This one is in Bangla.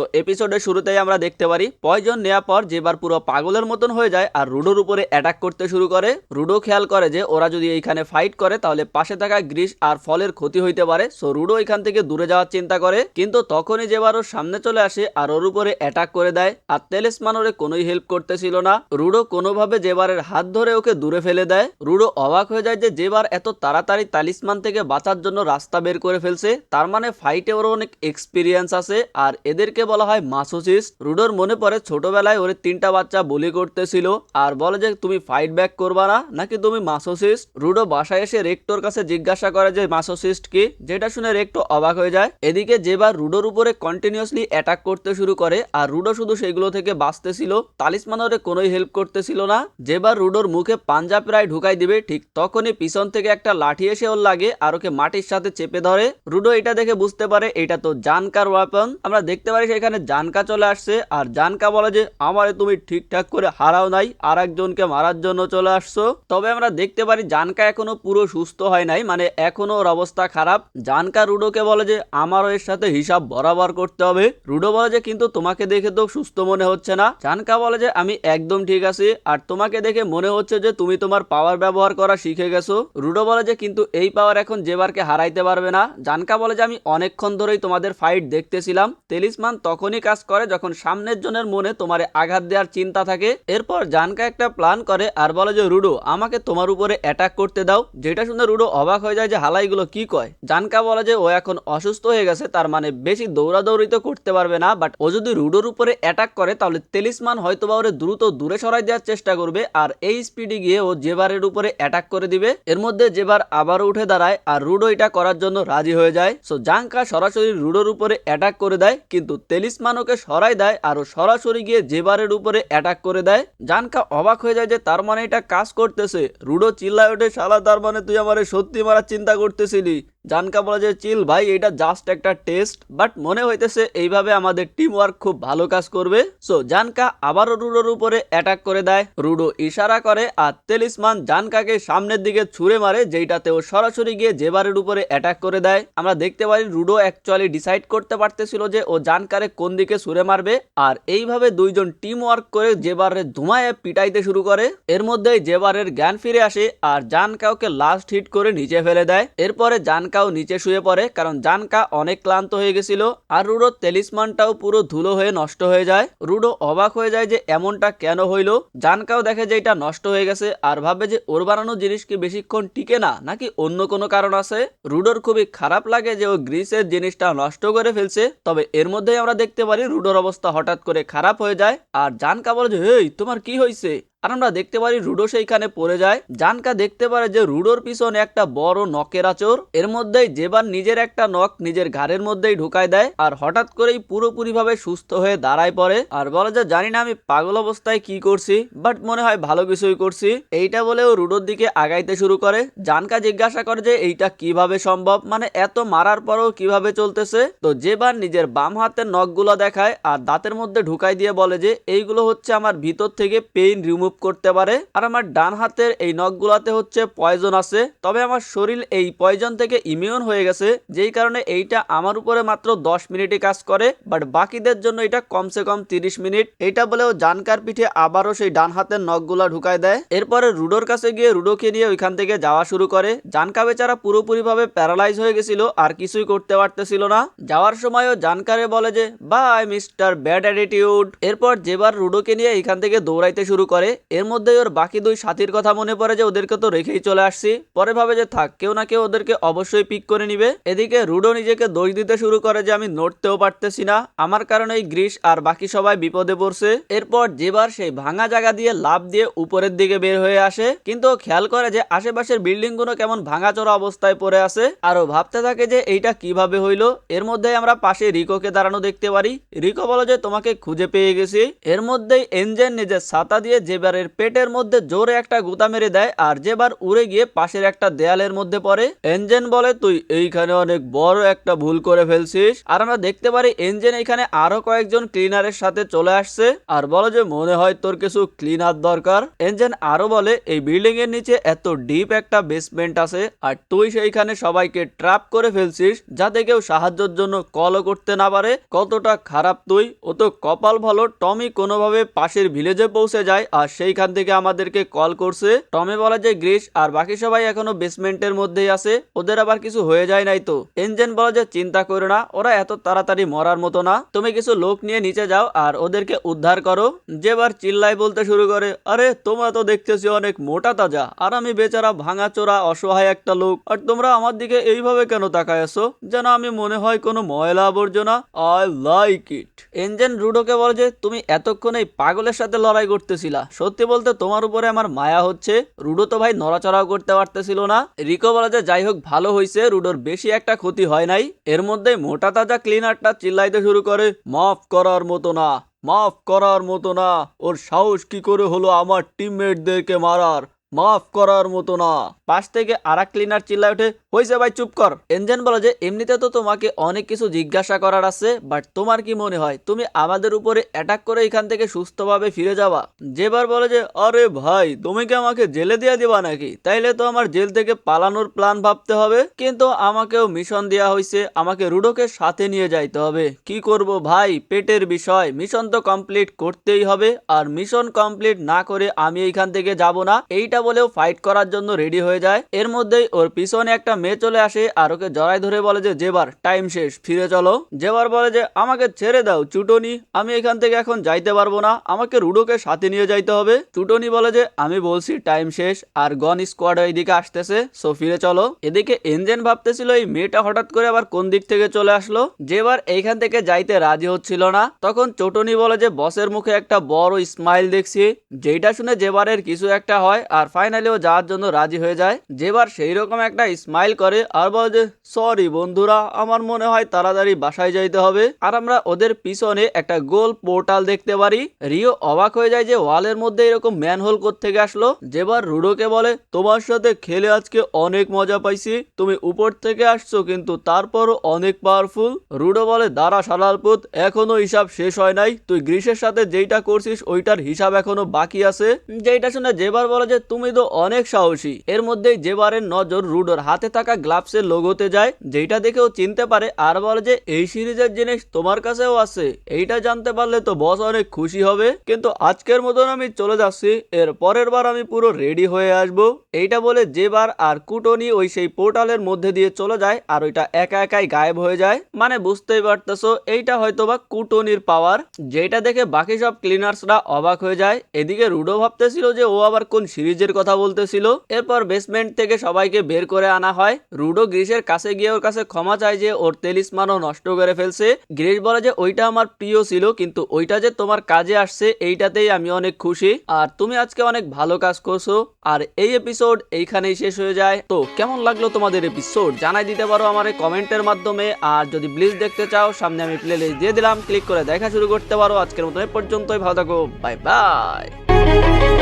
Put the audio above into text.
তো এপিসোডের শুরুতেই আমরা দেখতে পারি, পয়জন নেওয়ার পর যেবার পুরো পাগলের মতন হয়ে যায় আর রুডোর উপরে অ্যাটাক করতে শুরু করে। রুডো খেয়াল করে যে ওরা যদি এইখানে ফাইট করে তাহলে পাশে থাকা গ্রিস আর ফলের ক্ষতি হইতে পারে। সো রুডো এখান থেকে দূরে যাওয়ার চিন্তা করে, কিন্তু তখনই যেবার ওর সামনে চলে আসে আর ওর উপরে অ্যাটাক করে দেয় আর তেলেসমান ওরে কোনোই হেল্প করতেছিল না। রুডো কোনোভাবে জেবারের হাত ধরে ওকে দূরে ফেলে দেয়। রুডো অবাক হয়ে যায় যে জেবার এত তাড়াতাড়ি তালিসমান থেকে বাঁচার জন্য রাস্তা বের করে ফেলছে, তার মানে ফাইটে ওর অনেক এক্সপিরিয়েন্স আছে আর এদেরকে বলা হয় মাসোসিস রুডোর মনে পড়ে ছোটবেলায় ওর তিনটা বাচ্চা বলি করতেছিল। আর বলে যে, তুমি ফাইট ব্যাক করবা না? নাকি, তুমি মাসোসিস্ট? রুডো বাসায় এসে রেক্টর কাছে জিজ্ঞাসা করে যে, মাসোসিস্ট কি? যেটা শুনে রেক্টো অবাক হয়ে যায়। এদিকে যেবার রুডোর উপরে কন্টিনিউসলি অ্যাটাক করতে শুরু করে, আর রুডো শুধু সেগুলো থেকে বাঁচতেছিল, তালিসমান ওরে কোনোই হেল্প করতেছিল না। যেবার রুডোর মুখে পাঞ্জা প্রায় ঢুকাই দিবে, ঠিক তখনই পিছন থেকে একটা লাঠি এসে ওর লাগে আর ওকে মাটির সাথে চেপে ধরে। রুডো এটা দেখে বুঝতে পারে, এটা তো জানকার ওয়াপন আমরা দেখতে পারি সেখানে জানকা চলে আসছে, আর জানকা বলে যে, আমারে তুমি ঠিকঠাক করে হারাও নাই আর একজনকে মারার জন্য চলে আসছো। তবে আমরা দেখতে পারি জানকা এখনও পুরো সুস্থ হয় নাই মানে এখনও ওর অবস্থা খারাপ। জানকা রুডোকে বলে যে, আমারও এর সাথে হিসাব বরাবর করতে হবে। রুডো বলে যে, কিন্তু তোমাকে দেখে তো সুস্থ মনে হচ্ছে না। জানকা বলে যে, আমি একদম ঠিক আছি, আর তোমাকে দেখে মনে হচ্ছে যে, তুমি তোমার পাওয়ার ব্যবহার করা শিখে গেছো। রুডো বলে যে, কিন্তু এই পাওয়ার এখন জেবারকে হারাইতে পারবে না। জানকা বলে যে, আমি অনেকক্ষণ ধরেই তোমাদের ফাইট দেখতেছিলাম। তেলিসমান তখনই কাজ করে যখন সামনের জনের মনে তোমার আঘাত দেওয়ার চিন্তা থাকে। এরপর জানকা একটা প্ল্যান করে আর বলে যে, রুডো, আমাকে তোমার উপরে অ্যাটাক করতে দাও। যেটা শুনে রুডো অবাক হয়ে যায় যে, হালাইগুলো কি কয়? জানকা বলে যে, ও এখন অসুস্থ হয়ে গেছে, তার মানে বেশি দৌড়াদৌড়ি তো করতে পারবে না বাট ও যদি রুডোর উপরে অ্যাটাক করে, তাহলে তেলিসমান হয়তো বা ওরে দ্রুত দূরে সরাই দেওয়ার চেষ্টা করবে, আর এই স্পিডে গিয়ে ও জেবারের উপরে অ্যাটাক করে দিবে। এর মধ্যে জেবার আবারও উঠে দাঁড়ায় আর রুডো এটা করার জন্য রাজি হয়ে যায়। সো জাঙ্কা সরাসরি রুডোর উপরে অ্যাটাক করে দেয়, কিন্তু তেলিসমান ওকে সরাই দেয় আর সরাসরি গিয়ে জেবারের উপরে অ্যাটাক করে দেয়। জানকা অবাক হয়ে যায় যে তার মানে এটা কাজ করতেছে। রুডো চিল্লায় ওঠে, শালা, তার মানে তুই আমার সত্যি মারার চিন্তা করতেছিলি? জানকা বলে যে, চিল ভাই, এটা জাস্ট একটা টেস্ট বাট মনে হইতেছে এইভাবে আমাদের টিম ওয়ার্ক খুব ভালো কাজ করবে। সো জানকা আবারও রুডোর উপরে অ্যাটাক করে দেয়। রুডো ইশারা করে আর তেলিসমান জানকাকে সামনের দিকে ছুঁড়ে মারে, যেইটাতে ও সরাসরি গিয়ে জেবারের উপরে অ্যাটাক করে দেয়। আমরা দেখতে পারি রুডো অ্যাকচুয়ালি ডিসাইড করতে পারতেছিল যে, ও জানকারে কোন দিকে ছুঁড়ে মারবে আর এইভাবে দুইজন টিম ওয়ার্ক করে জেবারের ধুমায় পিটাইতে শুরু করে। এর মধ্যেই জেবারের জ্ঞান ফিরে আসে আর জানকা ওকে লাস্ট হিট করে নিচে ফেলে দেয়। এরপরে জানকাও নিচে শুয়ে পড়ে, কারণ জানকা অনেক ক্লান্ত হয়ে গেছিল আর রুডো তেলিসমানটাও পুরো ধুলো হয়ে নষ্ট হয়ে যায়। রুডো অবাক হয়ে যায় যে এমনটা কেন হইল। জানকাও দেখে যে এটা নষ্ট হয়ে গেছে আর ভাবে যে ওর বানানো জিনিস কি বেশিক্ষণ টিকে না, নাকি অন্য কোনো কারণ আছে? রুডোর খুবই খারাপ লাগে যে ও গ্রিসের জিনিসটা নষ্ট করে ফেলছে, তবে এর মধ্যেই আমরা দেখতে পারি রুডোর অবস্থা হঠাৎ করে খারাপ হয়ে যায় আর জানকা বলে যে, হেই, তোমার কি হয়েছে আর আমরা দেখতে পারি রুডো সেইখানে পড়ে যায়। জানকা দেখতে পারে যে রুডোর পিছনে একটা বড় নকের আচর এর মধ্যেই যেবার নিজের একটা নখ নিজের ঘাড়ের মধ্যেই ঢুকায় দেয় আর হঠাৎ করেই পুরোপুরি ভাবে সুস্থ হয়ে দাঁড়ায় পড়ে। আর বলে যে, জানি না আমি পাগল অবস্থায় কি করছি বাট মনে হয় ভালো কিছুই করছি। এইটা বলেও রুডোর দিকে আগাইতে শুরু করে। জানকা জিজ্ঞাসা করে যে, এইটা কীভাবে সম্ভব? মানে এত মারার পরেও কীভাবে চলতেছে? তো যেবার নিজের বাম হাতের নখগুলো দেখায় আর দাঁতের মধ্যে ঢুকাই দিয়ে বলে যে, এইগুলো হচ্ছে আমার ভিতর থেকে পেইন রিমুভ করতে পারে। আর আমার ডান হাতের এই নখগুলাতে হচ্ছে পয়জন আছে। তবে আমার শরীর এই পয়জন থেকে ইমিউন হয়ে গেছে, যেই কারণে এইটা আমার উপরে মাত্র দশ মিনিটে কাজ করে বাট বাকিদের জন্য এটা কমসে কম তিরিশ মিনিট। এইটা বলেও জানকার পিঠে আবারও সেই ডান হাতের নখগুলা ঢুকায় দেয়। এরপরে রুডোর কাছে গিয়ে রুডোকে নিয়ে ওইখান থেকে যাওয়া শুরু করে। জানকা বেচারা পুরোপুরি ভাবে প্যারালাইজ হয়ে গেছিল, আর কিছুই করতে পারতেছিল না। যাওয়ার সময়ও জানকারে বলে যে, বাই, মিস্টার ব্যাড অ্যাটিটিউড। এরপর যেবার রুডোকে নিয়ে এখান থেকে দৌড়াইতে শুরু করে এর মধ্যেই ওর বাকি দুই সাথীর কথা মনে পড়ে যে ওদেরকে তো রেখেই চলে আসছি। পরে ভাবে যে থাক, কেউ না কেউ ওদেরকে অবশ্যই পিক করে নিবে। এদিকে রুডো নিজেকে দোষ দিতে শুরু করে যে আমি নড়তেও পারতেছি না। আমার কারণে এই গ্রিস আর বাকি সবাই বিপদে পড়ছে। এরপর যেবার সেই ভাঙা জায়গা দিয়ে লাভ দিয়ে উপরের দিকে বের হয়ে আসে। কিন্তু খেয়াল করে যে আশেপাশের বিল্ডিংগুলো কেমন ভাঙাচোরা অবস্থায় পড়ে আছে। আর ও ভাবতে থাকে যে এইটা কীভাবে হইল। এর মধ্যে আমরা পাশে রিকোকে দাঁড়ানো দেখতে পারি। রিকো বলো যে, তোমাকে খুঁজে পেয়ে গেছি। এর মধ্যেই এনজেন নিজের ছাতা দিয়ে যে জেবারের পেটের মধ্যে জোরে একটা গুতা মেরে দেয় আর জেবার উড়ে গিয়ে পাশের একটা দেয়ালের মধ্যে পড়ে। এনজেন বলে, তুই এইখানে অনেক বড় একটা ভুল করে ফেলছিস। আর আমরা দেখতে পারি এনজেন এখানে আরও কয়েকজন ক্লিনারের সাথে চলে আসছে। আর বলে যে, মনে হয় তোর কিছু ক্লিনার দরকার? এনজেন আরও বলে, এই বিল্ডিং এর নিচে এত ডিপ একটা বেসমেন্ট আছে আর তুই সেইখানে সবাইকে ট্রাপ করে ফেলছিস যাতে কেউ সাহায্যের জন্য কলও করতে না পারে। কতটা খারাপ তুই। ও তো কপাল ভালো, টমি কোনোভাবে পাশের ভিলেজে পৌঁছে যায় আর সেইখান থেকে আমাদেরকে কল করছে। টমে বলে যে, গ্রিস, আর বাকি সবাই এখনও বেসমেন্টের মধ্যেই আছে। ওদের আবার কিছু হয়ে যায় নাই তো? এনজেন বলে যে, চিন্তা করো না, ওরা এত তাড়াতাড়ি মরার মতো না। তুমি কিছু লোক নিয়ে নিচে যাও আর ওদেরকে উদ্ধার করো। যেবার চিল্লাই বলতে শুরু করে, আরে, তোমরা তো দেখতেছি অনেক মোটা তাজা, আর আমি বেচারা ভাঙা চোরা অসহায় একটা লোক। আর তোমরা আমার দিকে এইভাবে কেন তাকায় আছো? যেন আমি মনে হয় কোনো ময়লা আবর্জনা। I like it. এনজেন রুডোকে বলে যে, তুমি এতক্ষণ এই পাগলের সাথে লড়াই করতেছিলা। সত্যি বলতে তোমার উপরে আমার মায়া হচ্ছে। রুডো তো ভাই নড়াচড়াও করতে পারতেছিল না। রিকো বলে যে যাই হোক, ভালো হয়েছে রুডোর বেশি একটা ক্ষতি হয় নাই। এর মধ্যে মোটা তাজা ক্লিনারটা চিল্লাইতে শুরু করে, মাফ করার মতো না, মাফ করার মতো না, ওর সাহস কি করে হলো আমার টিমমেটদেরকে মারার? মাফ করার মতো না। পাশ থেকে আরাক ক্লিনার চিল্লায় ওঠে হয়েছে ভাই, চুপ কর। এঞ্জেন বলে যে, এমনিতে তো তোমাকে অনেক কিছু জিজ্ঞাসা করার আছে বাট তোমার কি মনে হয়, তুমি আমাদের উপরে অ্যাটাক করে এখান থেকে সুস্থভাবে ফিরে যাবা? যেবার বলে যে, আরে ভাই, তুমি কি আমাকে জেলে দিয়ে দিবা নাকি? তাইলে তো আমার জেল থেকে পালানোর প্ল্যান ভাবতে হবে, কিন্তু আমাকেও মিশন দেওয়া হয়েছে আমাকে রুডোকে সাথে নিয়ে যাইতে হবে। কি করব ভাই, পেটের বিষয় মিশন তো কমপ্লিট করতেই হবে, আর মিশন কমপ্লিট না করে আমি এইখান থেকে যাব না। এইটা বলেও ফাইট করার জন্য রেডি হয়ে যায়। এর মধ্যেই ওর পিছনে একটা মেয়ে চলে আসে আর ওকে জড়াই ধরে বলে যে, জেবার টাইম শেষ, ফিরে চলো। জেবার বলে যে, আমাকে ছেড়ে দাও, চুটনি, আমি এখান থেকে এখন যাইতে পারব না, আমাকে রুডোকে সাথে নিয়ে যাইতে হবে। চুটনি বলে যে, আমি বলছি টাইম শেষ, আর গন স্কোয়াড এইদিকে আসতেছে সো ফিরে চলো। এদিকে এনজেন ভাবতেছিল, এই মেয়েটা হঠাৎ করে আবার কোন দিক থেকে চলে আসলো? যেবার এইখান থেকে যাইতে রাজি হচ্ছিল না। তখন চটনি বলে যে বসের মুখে একটা বড় স্মাইল দেখছি যেটা শুনে জেবারের কিছু একটা হয়, আর ফাইনালি ও যাওয়ার জন্য রাজি হয়ে যায়। যেবার সেই রকম একটা স্মাইল করে আর বলে যে সরি বন্ধুরা, আমার মনে হয় তাড়াতাড়ি বাসায় যাইতে হবে। আর আমরা ওদের পিছনে একটা গোল পোর্টাল দেখতে পারি। রিও অবাক হয়ে যায় যে, ওয়ালের মধ্যে এরকম ম্যানহোল থেকে আসলো। যেবার রুডোকে বলে, তোমার সাথে খেলে আজকে অনেক মজা পাইছি। তুমি উপর থেকে আসছো কিন্তু তারপরও অনেক পাওয়ারফুল রুডো বলে, দাঁড়া সালালপুত এখনও হিসাব শেষ হয় নাই। তুই গ্রীষের সাথে যেইটা করছিস, ওইটার হিসাব এখনও বাকি আছে। যেটা শুনে যেবার বলে যে, তুমি তো অনেক সাহসী। এর মধ্যেই জেবারের নজর রুডোর হাতে থাকা গ্লাভসের লোগোতে যায় যেটা দেখেও চিনতে পারে আর বলে যে, এই সিরিজের জিনিস তোমার কাছেও আছে। এইটা জানতে পারলে তো বস অনেক খুশি হবে। কিন্তু আজকের মতন আমি চলে যাচ্ছি। এর পরের বার আমি পুরো রেডি হয়ে আসব। এইটা বলে যেবার আর কুটনি ওই সেই পোর্টালের মধ্যে দিয়ে চলে যায় আর ওইটা একা একাই গায়েব হয়ে যায়। মানে বুঝতেই পারতেছো, এইটা হয়তো বা কুটনির পাওয়ার যেটা দেখে বাকি সব ক্লিনার্সরা অবাক হয়ে যায়। এদিকে রুডো ভাবতেছিল যে ও আবার কোন সিরিজের কথা বলতেছিল। এরপর বেসমেন্ট থেকে সবাইকে বের করে আনা হয়। রুডো গ্রিসের কাছে গিয়ে ওর কাছে ক্ষমা চায় যে ওর তেলিসমানও নষ্ট করে ফেলছে। গ্রিস বলে যে, ওইটা আমার প্রিয় ছিল, কিন্তু ওইটা যে তোমার কাজে আসছে, এইটাতেই আমি অনেক খুশি। আর তুমি আজকে অনেক ভালো কাজ করছ। আর এই এপিসোড এইখানেই শেষ হয়ে যায়। তো কেমন লাগল তোমাদের এপিসোড জানাই দিতে পারো আমার কমেন্টের মাধ্যমে। আর যদি ব্লিজ দেখতে চাও, সামনে আমি প্লে লিস্ট দিয়ে দিলাম। ক্লিক করে দেখা শুরু করতে পারো। আজকের মতো এ পর্যন্তই। ভালো থাকো। Bye bye